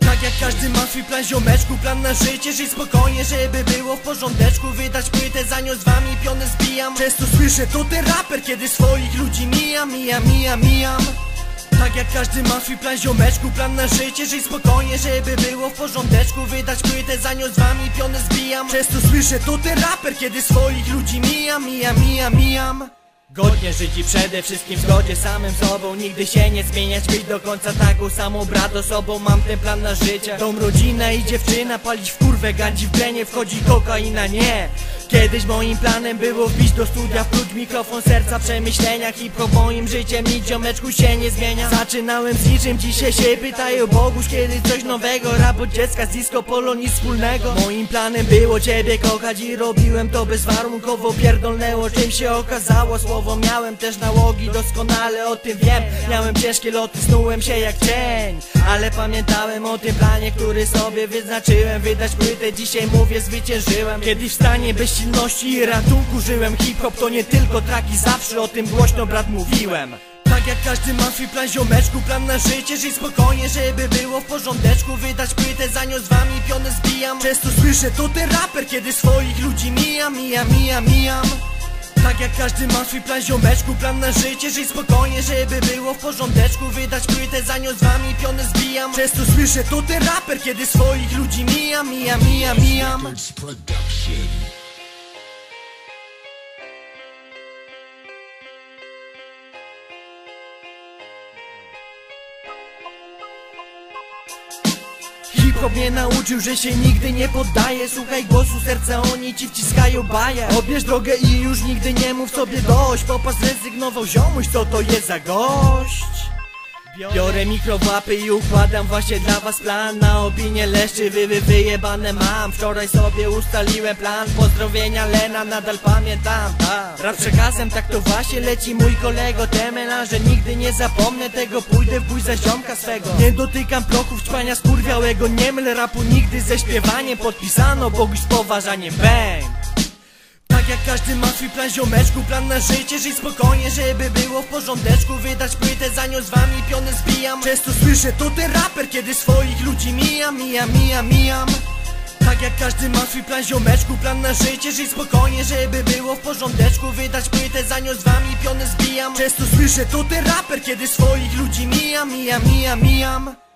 Tak jak każdy ma swój plan ziomeczku Plan na życie, żyć spokojnie, żeby było w porządeczku. Wydać płytę, za nią z wami pionę zbijam. Często słyszę, to ten raper, kiedy swoich ludzi mijam, mijam, mijam, mijam. Tak jak każdy ma swój plan ziomeczku Plan na życie, żyć spokojnie, żeby było w porządeczku. Wydać płytę, za nią z wami pionę zbijam. Często słyszę, to ten raper, kiedy swoich ludzi mijam, mijam, mijam, mijam Godnie żyć i przede wszystkim w zgodzie samym sobą. Nigdy się nie zmieniać, być do końca taką samą brat osobą Mam ten plan na życie. Dom, rodzina i dziewczyna Palić w kurwę, gandzi w plenie Wchodzi kokaina, nie Kiedyś moim planem było wbić do studia Pluć mikrofon serca, przemyślenia Hip-hop moim życiem, nic ziomeczku się nie zmienia. Zaczynałem z niczym, dzisiaj się pytają Boguś. Kiedy coś nowego, rap od dziecka z disco polo nic wspólnego. Moim planem było ciebie kochać i robiłem to bezwarunkowo. Pierdolnęło czym się okazało. Słowo miałem też nałogi, doskonale o tym wiem. Miałem ciężkie loty, snułem się jak cień. Ale pamiętałem o tym planie, który sobie wyznaczyłem. Wydać płytę, dzisiaj mówię zwyciężyłem. Kiedyś w stanie bezsilności i ratunku. Żyłem Hip-hop to nie tylko traki, zawsze o tym głośno brat mówiłem. Tak jak każdy ma swój plan ziomeczku Plan na życie, żyć spokojnie, żeby było w porządeczku. Wydać płytę, za nią z wami pionę zbijam. Często słyszę, to ten raper, kiedy swoich ludzi mijam, mijam, mijam, mijam tak jak każdy ma swój plan ziomeczku Plan na życie, żyć spokojnie, żeby było w porządeczku. Wydać płytę, za nią z wami pionę zbijam. Często słyszę, to ten raper, kiedy swoich ludzi mijam, mijam, mijam, mijam Hip-hop mnie nauczył, że się nigdy nie poddaje Słuchaj głosu serca, oni ci wciskają baję. Obierz drogę i już nigdy nie mów sobie dość. Popas zrezygnował ziomuś, co to jest za gość? Biorę mikrowapy i układam właśnie dla was plan. Na opinię leszczy wy, wy wyjebane mam. Wczoraj sobie ustaliłem plan. Pozdrowienia Lena, nadal pamiętam. Rap przekazem, tak to właśnie leci mój kolego Temena, że nigdy nie zapomnę tego. Pójdę w bój za ziomka swego. Nie dotykam prochów ćpania skurwiałego. Nie mylę rapu nigdy ze śpiewaniem Podpisano Boguś z poważaniem Bang! Tak jak każdy ma swój plan ziomeczku Plan na życie, żyć spokojnie, żeby było w porządeczku. Wydać płytę, za nią z wami pionę zbijam. Często słyszę, to ten raper, kiedy swoich ludzi mijam, mijam, mijam, mijam. Tak jak każdy ma swój plan ziomeczku Plan na życie, żyć spokojnie, żeby było w porządeczku. Wydać płytę, za nią z wami pionę zbijam. Często słyszę, to ten raper, kiedy swoich ludzi mijam, mijam, mijam, mijam